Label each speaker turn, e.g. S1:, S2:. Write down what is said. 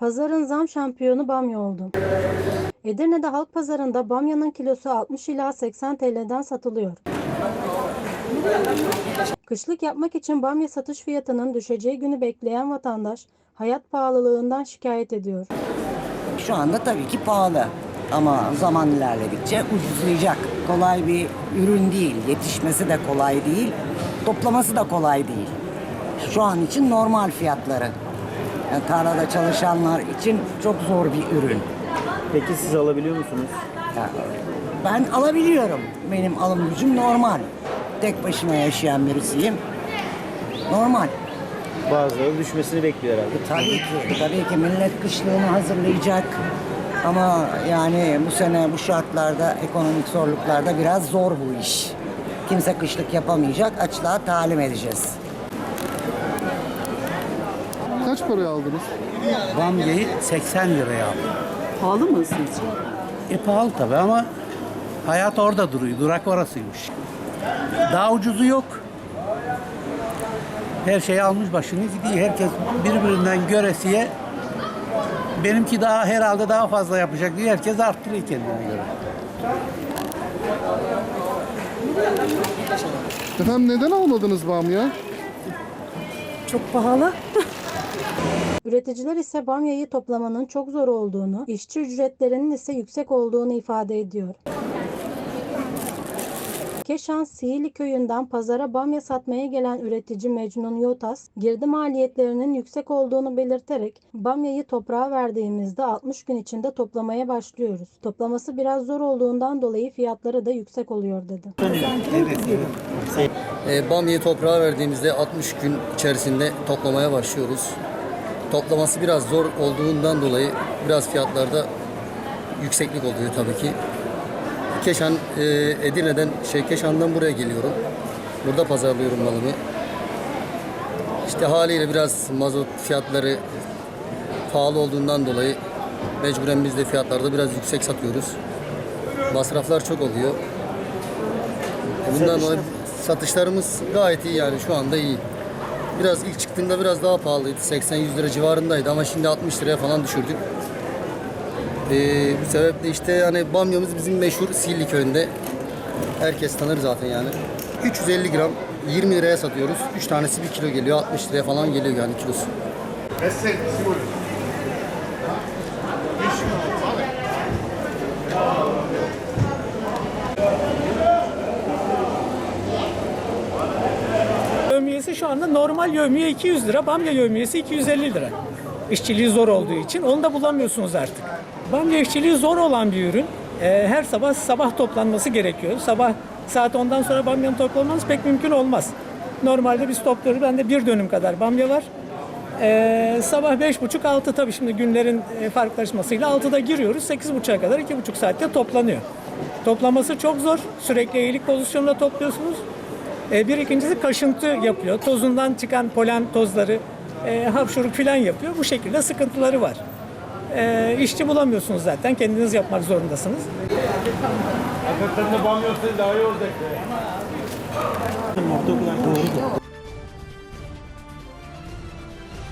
S1: Pazarın zam şampiyonu bamya oldu. Edirne'de halk pazarında bamyanın kilosu 60 ila 80 TL'den satılıyor. Kışlık yapmak için bamya satış fiyatının düşeceği günü bekleyen vatandaş hayat pahalılığından şikayet ediyor.
S2: Şu anda tabii ki pahalı. Ama zaman ilerledikçe ucuzlayacak. Kolay bir ürün değil. Yetişmesi de kolay değil. Toplaması da kolay değil. Şu an için normal fiyatları. Yani tarlada çalışanlar için çok zor bir ürün.
S3: Peki siz alabiliyor musunuz?
S2: Yani ben alabiliyorum. Benim alım gücüm normal. Tek başıma yaşayan birisiyim. Normal.
S3: Bazıları düşmesini bekliyor herhalde.
S2: Tabii ki, tabii ki millet kışlığını hazırlayacak. Ama yani bu sene bu şartlarda, ekonomik zorluklarda biraz zor bu iş. Kimse kışlık yapamayacak, açlığa talim edeceğiz.
S4: Kaç paraya aldınız?
S5: Bamya'yı 80 liraya aldım.
S6: Pahalı mı sizce?
S5: E pahalı tabii ama hayat orada duruyor. Durak orasıymış. Daha ucuzu yok. Her şey almış başını gidiyor. Herkes birbirinden göresiye benimki daha herhalde daha fazla yapacak diye herkes arttırıyor kendine göre.
S4: Efendim neden almadınız bamya?
S6: Çok pahalı.
S1: Üreticiler ise bamyayı toplamanın çok zor olduğunu, işçi ücretlerinin ise yüksek olduğunu ifade ediyor. Keşan Sihirli köyünden pazara bamya satmaya gelen üretici Mecnun Yotas, girdi maliyetlerinin yüksek olduğunu belirterek bamyayı toprağa verdiğimizde 60 gün içinde toplamaya başlıyoruz. Toplaması biraz zor olduğundan dolayı fiyatları da yüksek oluyor dedi.
S7: E, bamyayı toprağa verdiğimizde 60 gün içerisinde toplamaya başlıyoruz. Toplaması biraz zor olduğundan dolayı biraz fiyatlarda yükseklik oluyor tabii ki. Keşan, e, Edirne'den, şey Keşan'dan buraya geliyorum. Burada pazarlıyorum malımı. İşte haliyle biraz mazot fiyatları pahalı olduğundan dolayı mecburen biz de fiyatlarda biraz yüksek satıyoruz. Masraflar çok oluyor. Bundan dolayı satışlarımız gayet iyi yani şu anda iyi. Biraz ilk çıktığında biraz daha pahalıydı. 80-100 lira civarındaydı ama şimdi 60 liraya falan düşürdük. Ee, bu sebeple işte yani bamyamız bizim meşhur Silli köyünde. Herkes tanır zaten yani. 350 gram 20 liraya satıyoruz. 3 tanesi 1 kilo geliyor. 60 liraya falan geliyor yani kilosu.
S8: Yövmiyesi şu anda normal yövmiye 200 lira, bamya yövmiyesi 250 lira. İşçiliği zor olduğu için onu da bulamıyorsunuz artık. Bamya işçiliği zor olan bir ürün. Ee, her sabah sabah toplanması gerekiyor. Sabah saat 10'dan sonra bamyanın toplanması pek mümkün olmaz. Normalde biz topluyoruz. Bende bir dönüm kadar bamya var. Ee, sabah 5.30-6 tabii şimdi günlerin e, farklılaşmasıyla 6'da giriyoruz. 8.30'a kadar 2.5 saatte toplanıyor. Toplaması çok zor. Sürekli eğilik pozisyonunda topluyorsunuz. E, bir ikincisi kaşıntı yapıyor. Tozundan çıkan polen tozları e, hapşuruk falan yapıyor. Bu şekilde sıkıntıları var. E, bulamıyorsunuz zaten. Kendiniz yapmak zorundasınız.
S3: Hakikaten de bamya olsaydı daha iyi olacaktı.